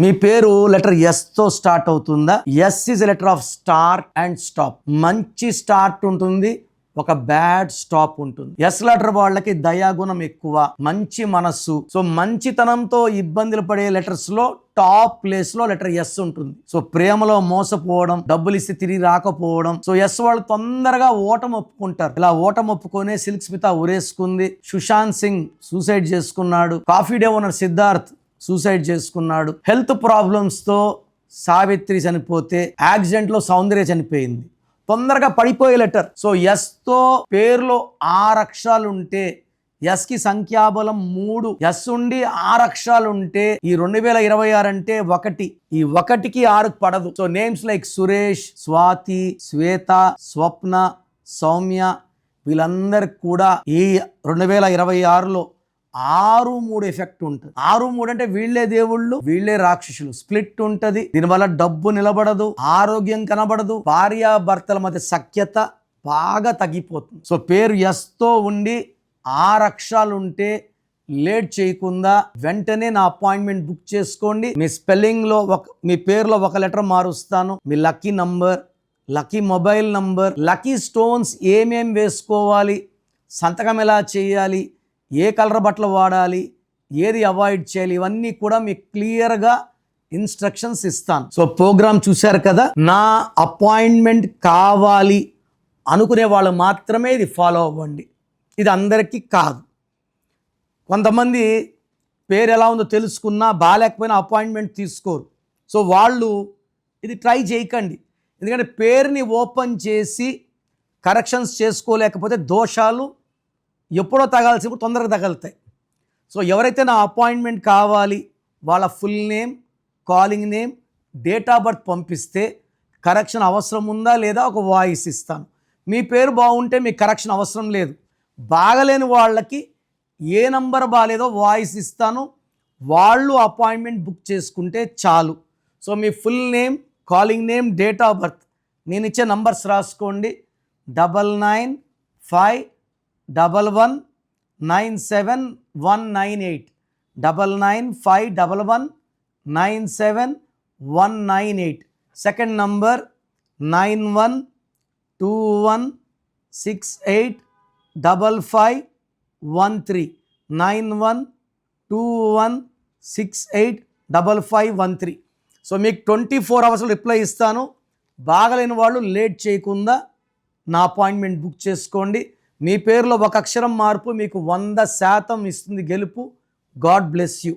మీ పేరు లెటర్ ఎస్తో స్టార్ట్ అవుతుందా? S is letter of start and stop మంచి స్టార్ట్ ఉంటుంది ఒక బ్యాడ్ స్టాప్ ఉంటుంది. ఎస్ లెటర్ వాళ్ళకి దయాగుణం ఎక్కువ మంచి మనస్సు. సో మంచితనంతో ఇబ్బందులు పడే లెటర్స్లో టాప్ ప్లేస్లో లెటర్ ఎస్ ఉంటుంది. సో ప్రేమలో మోసపోవడం డబ్బులు ఇస్తే తిరిగి రాకపోవడం. సో ఎస్ వాళ్ళు తొందరగా ఓటం ఒప్పుకుంటారు. ఇలా ఓటం ఒప్పుకొనే సిల్క్ స్మిత ఉరేసుకుంది. సుశాంత్ సింగ్ సూసైడ్ చేసుకున్నాడు. Coffee Day owner Siddharth suicide చేసుకున్నాడు. హెల్త్ ప్రాబ్లమ్స్తో సావిత్రి చనిపోతే యాక్సిడెంట్లో సౌందర్య చనిపోయింది. తొందరగా పడిపోయే లెటర్. సో ఎస్తో పేరులో ఆరు అక్షరాలు ఉంటే సంఖ్యాబలం మూడు. ఎస్ ఉండి ఆరు అక్షరాలు ఉంటే ఈ రెండు వేల ఇరవై ఆరు అంటే ఒకటి. ఈ ఒకటికి ఆరు పడదు. So names like Suresh Swathi Shweta Swapna Soumya వీళ్ళందరికి కూడా ఈ రెండు వేల ఇరవై ఆరులో ఆరు మూడు ఎఫెక్ట్ ఉంటుంది. ఆరు మూడు అంటే వీళ్ళే దేవుళ్ళు వీళ్ళే రాక్షసులు. స్ప్లిట్ ఉంటది. దీనివల్ల డబ్బు నిలబడదు ఆరోగ్యం కనబడదు భార్యాభర్తల మధ్య సఖ్యత బాగా తగ్గిపోతుంది. సో పేరు ఎస్తో ఉండి ఆరు అక్షరాలు ఉంటే లేట్ చేయకుండా వెంటనే నా అపాయింట్మెంట్ బుక్ చేసుకోండి. మీ స్పెల్లింగ్లో ఒక మీ పేరులో ఒక లెటర్ మారుస్తాను. మీ lucky number lucky mobile number lucky stones ఏమేం వేసుకోవాలి సంతకం ఎలా చేయాలి ఏ కలర్ బట్టలు వాడాలి ఏది అవాయిడ్ చేయాలి ఇవన్నీ కూడా మీకు క్లియర్గా ఇన్స్ట్రక్షన్స్ ఇస్తాను. సో ప్రోగ్రామ్ చూశారు కదా? నా అపాయింట్మెంట్ కావాలి అనుకునే వాళ్ళు మాత్రమే ఇది ఫాలో అవ్వండి. ఇది అందరికీ కాదు. కొంతమంది పేరు ఎలా ఉందో తెలుసుకున్నా బాగాలేకపోయినా అపాయింట్మెంట్ తీసుకోరు. సో వాళ్ళు ఇది ట్రై చేయకండి. ఎందుకంటే పేరుని ఓపెన్ చేసి కరెక్షన్స్ చేసుకోలేకపోతే దోషాలు ఎప్పుడో తగాల్సినప్పుడు తొందరగా తగలుతాయి. సో ఎవరైతే నా అపాయింట్మెంట్ కావాలి వాళ్ళ full name calling name date of birth పంపిస్తే కరెక్షన్ అవసరం ఉందా లేదా ఒక వాయిస్ ఇస్తాను. మీ పేరు బాగుంటే మీకు కరెక్షన్ అవసరం లేదు. బాగలేని వాళ్ళకి ఏ నంబర్ బాగాలేదో వాయిస్ ఇస్తాను. వాళ్ళు అపాయింట్మెంట్ బుక్ చేసుకుంటే చాలు. So me full name calling name date of birth నేను ఇచ్చే నంబర్స్ రాసుకోండి. Double nine five double one nine seven one nine eight double nine five double one nine seven one nine eight second number nine one two one six eight double five one three nine one two one six eight double five one three so మీకు twenty four అవర్స్లో reply ఇస్తాను. బాగలేని వాళ్ళు late చేయకుండా నా appointment book చేసుకోండి. మీ పేరులో ఒక అక్షరం మార్పు మీకు వంద శాతం ఇస్తుంది గెలుపు. God bless you.